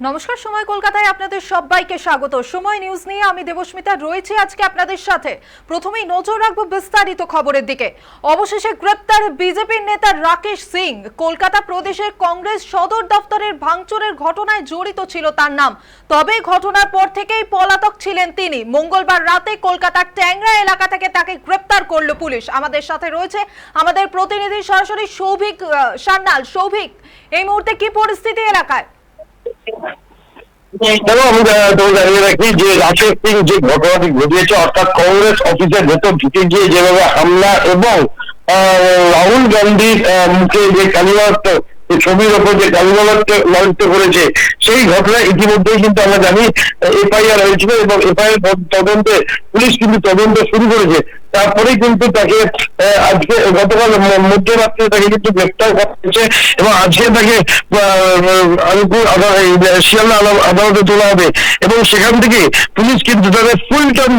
নমস্কার, সময় কলকাতায় আপনাদের সবাইকে স্বাগত। সময় নিউজ নিয়ে আমি দেবস্মিতা রয়েছে আজকে আপনাদের সাথে। প্রথমেই নজর রাখব বিস্তারিত খবরের দিকে। অবশেষে গ্রেপ্তার বিজেপির নেতা রাকেশ সিং। কলকাতা প্রদেশের কংগ্রেস সদর দফতরের ভাঙচুরের ঘটনায় জড়িত ছিল তার নাম। তবে ঘটনার পর থেকেই পলাতক ছিলেন তিনি। মঙ্গলবার রাতে কলকাতার ট্যাংরা এলাকা থেকে তাকে গ্রেপ্তার করল পুলিশ। আমাদের সাথে রয়েছে আমাদের প্রতিনিধি সরাসরি সৌভিক সান্যাল। সৌভিক, এই মুহূর্তে কি পরিস্থিতি এলাকায়? এবং আহ, জানিয়ে রাখি যে রাকেশ সিং যে ঘটনাটি ঘটিয়েছে অর্থাৎ কংগ্রেস অফিসের ভেতর ঢুকে গিয়ে যেভাবে হামলা এবং রাহুল গান্ধীর মুখে যে কালিমাত্র ছবির ওপর যে লালিত করেছে সেই ঘটনা ইতিমধ্যেই কিন্তু আমরা জানি এফআইআর হয়েছিল এবং এফআইআর তদন্তে পুলিশ কিন্তু তদন্ত শুরু করেছে। তারপরেই কিন্তু তাকে আজকে গতকাল মধ্যরাত্রে তাকে কিন্তু গ্রেপ্তার করা হয়েছে এবং আজকে তাকে আলিপুর শিয়ালদা আদাল- আদালতে তোলা হবে এবং সেখান থেকে পুলিশ কিন্তু তাদের ফুল টার্ম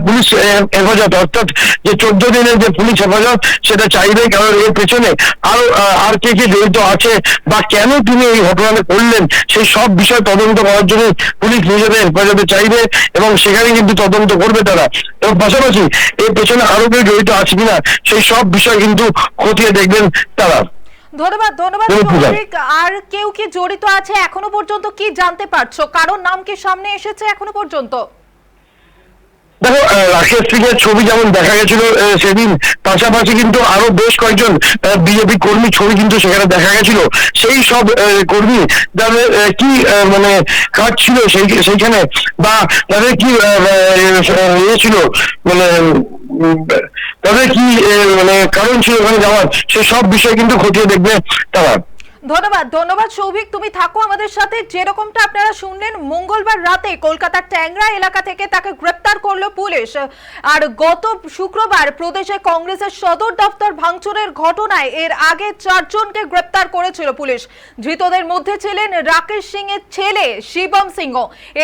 পুলিশ হেফাজত, অর্থাৎ যে চোদ্দ দিনের যে পুলিশ হেফাজত সেটা চাইবে কারণ এর পেছনে আরও আর কে কে জড়িত আছে বা কেন তিনি এই ঘটনাটা করলেন সেই সব বিষয় তদন্ত করার জন্য পুলিশ নিজেদের হেফাজতে চাইবে এবং সেখানে কিন্তু তদন্ত করবে তারা। এবং পাশাপাশি এর পেছনে আরও কেউ জড়িত আছে কিনা সেই সব বিষয় কিন্তু খতিয়ে দেখবেন তারা ধন্যবাদ ধন্যবাদ আর কেউ কি জড়িত আছে এখনও পর্যন্ত কি জানতে পারছ কারোর নাম কি সামনে এসেছে এখনও পর্যন্ত দেখো রাকেশ সিং এর ছবি যেমন দেখা গেছিল সেদিন পাশাপাশি কিন্তু আরও বেশ কয়েকজন বিজেপি কর্মী ছবি কিন্তু সেখানে দেখা গেছিল সেই সব কর্মী তাদের কি মানে কাজ ছিল সেই সেইখানে বা তাদের কি ইয়ে ছিল মানে তাদের কি মানে কারণ ছিল ওখানে যাওয়ার সে সব বিষয় কিন্তু খতিয়ে দেখবে তারা। ধন্যবাদ ধন্যবাদ সৌভিক। তুমি থাকো আমাদের সাথে। যেরকমটা আপনারা শুনলেন, মঙ্গলবার রাতে কলকাতার ট্যাংরা এলাকা থেকে তাকে গ্রেপ্তার করল পুলিশ। আর গত শুক্রবার প্রদেশে কংগ্রেসের সদর দফতর ভাঙচুরের ঘটনায় এর আগে চারজনকে গ্রেপ্তার করেছিল পুলিশ। ধৃতদের মধ্যে ছিলেন রাকেশ সিং এর ছেলে শিবম সিংহ।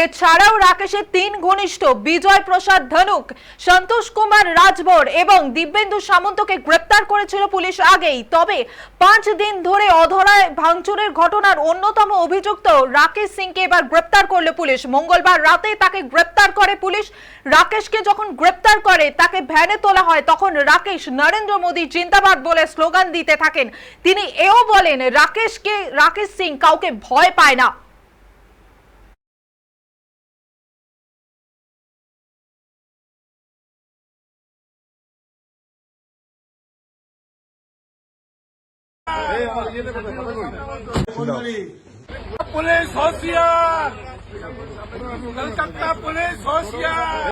এছাড়াও রাকেশের তিন ঘনিষ্ঠ, বিজয় প্রসাদ ধনুক, সন্তোষ কুমার রাজভর এবং দিব্যেন্দু সামন্তকে গ্রেপ্তার করেছিল পুলিশ আগেই। তবে পাঁচ দিন ধরে অধরায় ভাঙচুরের ঘটনার অন্যতম অভিযুক্ত রাকেশ সিংকে এবার গ্রেপ্তার করল পুলিশ। মঙ্গলবার রাতে তাকে গ্রেপ্তার করে পুলিশ। রাকেশকে যখন গ্রেপ্তার করে, তাকে ভ্যানে তোলা হয়, তখন রাকেশ, নরেন্দ্র মোদী জিন্দাবাদ বলে স্লোগান দিতে থাকেন। তিনি এও বলেন, রাকেশকে, রাকেশ সিং কাউকে ভয় পায় না। পুলিশ হোশিয়ার! কলকাতা পুলিশ হোশিয়ার!